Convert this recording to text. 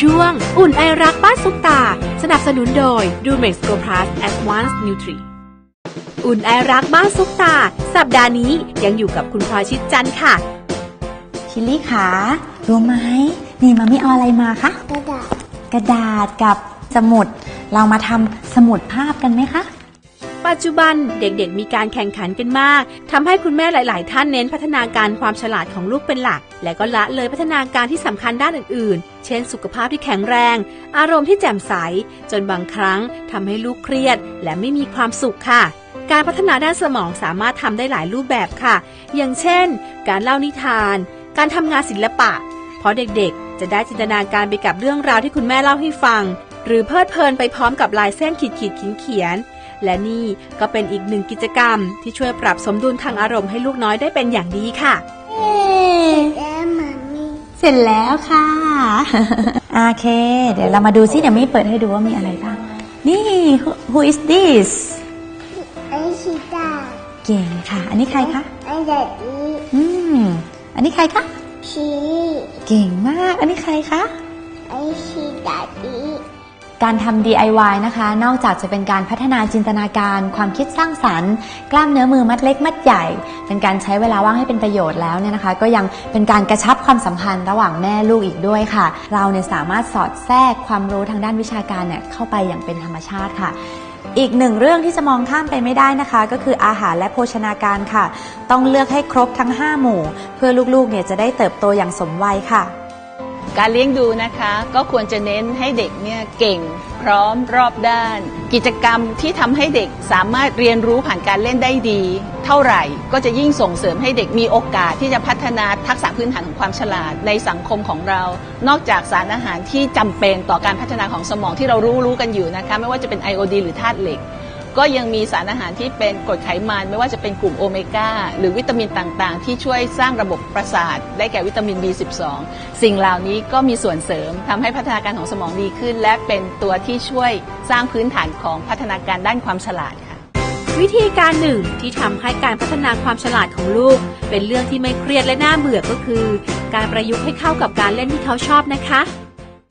ช่วงอุ่นไอรักบ้านซุปตา สนับสนุนโดยดูเม x โก Plus Advanced Nutri อุ่นไอรักบ้านซุปตา สัปดาห์นี้ยังอยู่กับคุณพลอยชิดจันทร์ค่ะ ชิลลี่ขารู้ไหมนี่มาไม่เอาอะไรมาคะกระดาษกระดาษกับสมุด เรามาทำสมุดภาพกันไหมคะ ปัจจุบันเด็กๆ มีการแข่งขันกันมากทำให้คุณแม่หลาย ๆ ท่านเน้นพัฒนาการความฉลาดของลูกเป็นหลัก และก็ละเลยพัฒนาการที่สำคัญด้านอื่น ๆ เช่น สุขภาพที่แข็งแรง อารมณ์ที่แจ่มใส จนบางครั้งทำให้ลูกเครียด และไม่มีความสุขค่ะการพัฒนาด้านสมองสามารถทำได้หลายรูปแบบค่ะ อย่างเช่น การเล่านิทาน การทำงานศิลปะ เพราะเด็กๆ จะได้จินตนาการไปกับเรื่องราวที่คุณแม่เล่าให้ฟัง หรือเพลิดเพลินไปพร้อมกับลายเส้นขีดขีดเขียนเขียน และนี่ก็เป็นอีกหนึ่งกิจกรรม ที่ช่วยปรับสมดุลทางอารมณ์ให้ลูกน้อยได้เป็นอย่างดีค่ะแล้วมามีเสร็จแล้วค่ะ โอเค เดี๋ยวเรามาดูซิเดี๋ยวไม่เปิดให้ดูว่ามีอะไรบ้าง นี่ who, who is this ไอชิตาเก่งค่ะ อันนี้ใครคะไอเด็ดอีอืม อันนี้ใครคะชีลีเก่งมาก อันนี้ใครคะ ไอชิตาอี การทำ DIY นะคะ นอกจากจะเป็นการพัฒนาจินตนาการ ความคิดสร้างสรรค์ กล้ามเนื้อมือมัดเล็กมัดใหญ่ เป็นการใช้เวลาว่างให้เป็นประโยชน์แล้วเนี่ยนะคะ ก็ยังเป็นการกระชับความสัมพันธ์ระหว่างแม่ลูกอีกด้วยค่ะ เราเนี่ยสามารถสอดแทรกความรู้ทางด้านวิชาการเนี่ยเข้าไปอย่างเป็นธรรมชาติค่ะอีกหนึ่งเรื่องที่จะมองข้ามไปไม่ได้นะคะ ก็คืออาหารและโภชนาการค่ะ ต้องเลือกให้ครบทั้ง 5 หมู่ เพื่อลูกๆเนี่ยจะได้เติบโตอย่างสมวัยค่ะ การเลี้ยงดูนะคะก็ควรจะเน้นให้เด็กเนี่ยเก่งพร้อมรอบด้าน กิจกรรมที่ทำให้เด็กสามารถเรียนรู้ผ่านการเล่นได้ดี เท่าไหร่ก็จะยิ่งส่งเสริมให้เด็กมีโอกาสที่จะพัฒนาทักษะพื้นฐานของความฉลาดในสังคมของเรา นอกจากสารอาหารที่จำเป็นต่อการพัฒนาของสมองที่เรารู้รู้กันอยู่นะคะไม่ว่าจะเป็นไอโอดีหรือธาตุเหล็ก ก็ยังมีสารอาหารที่เป็นกรดไขมัน ไม่ว่าจะเป็นกลุ่มโอเมก้าหรือวิตามินต่างๆ ที่ช่วยสร้างระบบประสาท ได้แก่วิตามิน B12 สิ่งเหล่านี้ก็มีส่วนเสริมทำให้พัฒนาการของสมองดีขึ้น และเป็นตัวที่ช่วยสร้างพื้นฐานของพัฒนาการด้านความฉลาดค่ะ วิธีการหนึ่งที่ทำให้การพัฒนาความฉลาดของลูก เป็นเรื่องที่ไม่เครียดและน่าเบื่อก็คือ การประยุกต์ให้เข้ากับการเล่นที่เขาชอบนะคะ